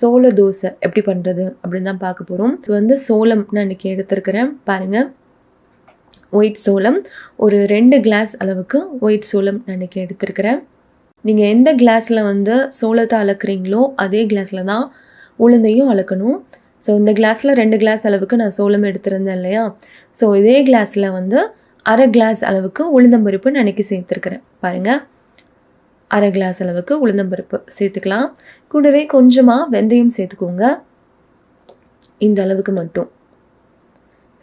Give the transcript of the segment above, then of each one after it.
சோள தோசை எப்படி பண்ணுறது அப்படின்னு தான் பார்க்க போகிறோம் இது வந்து சோளம் நான் இன்றைக்கி எடுத்துருக்கிறேன். பாருங்கள் ஒயிட் சோளம். ஒரு ரெண்டு கிளாஸ் அளவுக்கு ஒயிட் சோளம் நான் இன்றைக்கி எடுத்துருக்கிறேன். நீங்கள் எந்த கிளாஸில் வந்து சோளத்தை அளக்குறீங்களோ அதே கிளாஸில் தான் உளுந்தையும் அளக்கணும். ஸோ இந்த கிளாஸில் ரெண்டு கிளாஸ் அளவுக்கு நான் சோளம் எடுத்திருந்தேன் இல்லையா? ஸோ இதே கிளாஸில் வந்து அரை கிளாஸ் அளவுக்கு உளுந்தம்பருப்பு நான் இன்றைக்கி சேர்த்துருக்குறேன். பாருங்கள் அரை கிளாஸ் அளவுக்கு உளுந்தம்பருப்பு சேர்த்துக்கலாம். கூடவே கொஞ்சமாக வெந்தயம் சேர்த்துக்கோங்க. இந்த அளவுக்கு மட்டும்.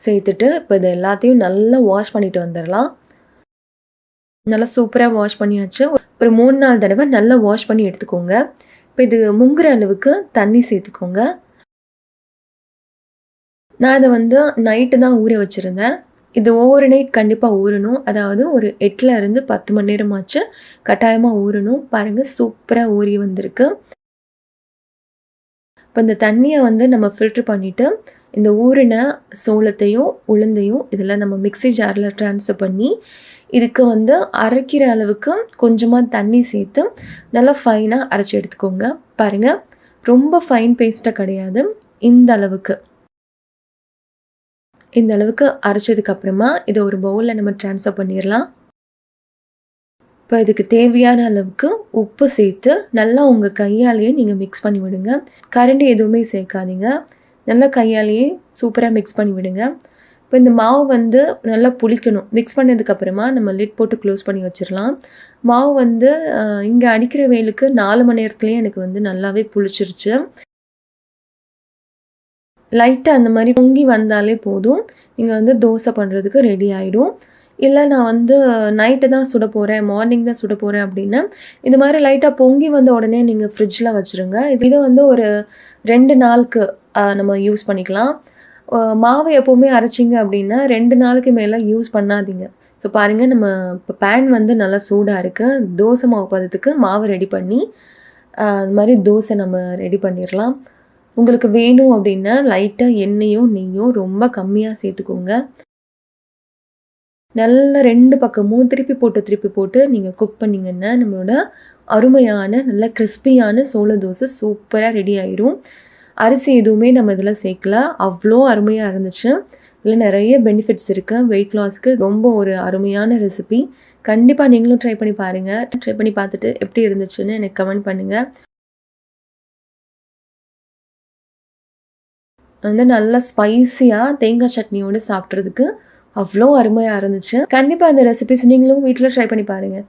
சேர்த்துட்டு இப்போ இது எல்லாத்தையும் நல்லா வாஷ் பண்ணிட்டு வந்துடலாம். நல்லா சூப்பராக வாஷ் பண்ணியாச்சு. ஒரு மூணு நாலு தடவை நல்லா வாஷ் பண்ணி எடுத்துக்கோங்க. இப்போ இது முங்குற அளவுக்கு தண்ணி சேர்த்துக்கோங்க. நான் இதை வந்து நைட்டு தான் ஊற வச்சுருந்தேன். இது ஓவர் நைட் கண்டிப்பாக ஊறணும். அதாவது ஒரு எட்டில் இருந்து பத்து மணி நேரமாச்சு கட்டாயமாக ஊறணும். பாருங்கள் சூப்பராக ஊறி வந்திருக்கு. இப்போ இந்த தண்ணியை வந்து நம்ம ஃபில்ட்ரு பண்ணிவிட்டு இந்த ஊறின சோளத்தையும் உளுந்தையும் இதில் நம்ம மிக்ஸி ஜாரில் ட்ரான்ஸ்ஃபர் பண்ணி இதுக்கு வந்து அரைக்கிற அளவுக்கு கொஞ்சமாக தண்ணி சேர்த்து நல்லா ஃபைனாக அரைச்சி எடுத்துக்கோங்க. பாருங்கள் ரொம்ப ஃபைன் பேஸ்ட்டாக கிடையாது. இந்த அளவுக்கு. இந்த அளவுக்கு அரைச்சதுக்கு அப்புறமா இதை ஒரு பவுலில் நம்ம ட்ரான்ஸ்ஃபர் பண்ணிடலாம் இப்போ இதுக்கு தேவையான அளவுக்கு உப்பு சேர்த்து நல்லா உங்கள் கையாலேயே நீங்கள் மிக்ஸ் பண்ணி விடுங்க. கரண்டி எதுவுமே சேர்க்காதீங்க. நல்லா கையாலேயே சூப்பராக மிக்ஸ் பண்ணி விடுங்க. இப்போ இந்த மாவு வந்து நல்லா புளிக்கணும். மிக்ஸ் பண்ணதுக்கப்புறமா நம்ம லிட் போட்டு க்ளோஸ் பண்ணி வச்சிடலாம் மாவு வந்து இங்கே அடிக்கிற வெயிலுக்கு நாலு மணி நேரத்துலேயே எனக்கு வந்து நல்லாவே புளிச்சிருச்சு. லைட்டாக அந்த மாதிரி பொங்கி வந்தாலே போதும். நீங்கள் வந்து தோசை பண்ணுறதுக்கு ரெடி ஆகிடும் இல்லை நான் வந்து நைட்டு தான் சுட போகிறேன் மார்னிங் தான் சுட போகிறேன் அப்படின்னா இந்த மாதிரி லைட்டாக பொங்கி வந்த உடனே நீங்கள் ஃப்ரிட்ஜில் வச்சுருங்க. இதை வந்து ஒரு ரெண்டு நாளுக்கு நம்ம யூஸ் பண்ணிக்கலாம். மாவு எப்போவுமே அரைச்சிங்க அப்படின்னா ரெண்டு நாளுக்கு மேலே யூஸ் பண்ணாதீங்க. ஸோ பாருங்கள் நம்ம இப்போ பேன் வந்து நல்லா சூடாக இருக்குது தோசை மாவு பதத்துக்கு மாவு ரெடி பண்ணி அது மாதிரி தோசை நம்ம ரெடி பண்ணிடலாம். உங்களுக்கு வேணும் அப்படின்னா லைட்டாக எண்ணெயும் நெய்யும் ரொம்ப கம்மியாக சேர்த்துக்கோங்க. நல்லா ரெண்டு பக்கமும் திருப்பி போட்டு திருப்பி போட்டு நீங்கள் குக் பண்ணிங்கன்னா நம்மளோட அருமையான நல்ல கிறிஸ்பியான சோள தோசை சூப்பராக ரெடி ஆயிரும். அரிசி எதுவுமே நம்ம இதில் சேர்க்கல. அவ்வளோ அருமையாக இருந்துச்சு. இதில் நிறைய பெனிஃபிட்ஸ் இருக்குது வெயிட் லாஸ்க்கு ரொம்ப ஒரு அருமையான ரெசிபி கண்டிப்பாக நீங்களும் ட்ரை பண்ணி பாருங்கள் ட்ரை பண்ணி பார்த்துட்டு எப்படி இருந்துச்சுன்னு எனக்கு கமெண்ட் பண்ணுங்கள் வந்து நல்லா ஸ்பைஸியாக தேங்காய் சட்னியோடு சாப்பிட்றதுக்கு அவ்வளோ அருமையாக இருந்துச்சு. கண்டிப்பாக அந்த ரெசிபிஸ் நீங்களும் வீட்டில் ட்ரை பண்ணி பாருங்கள்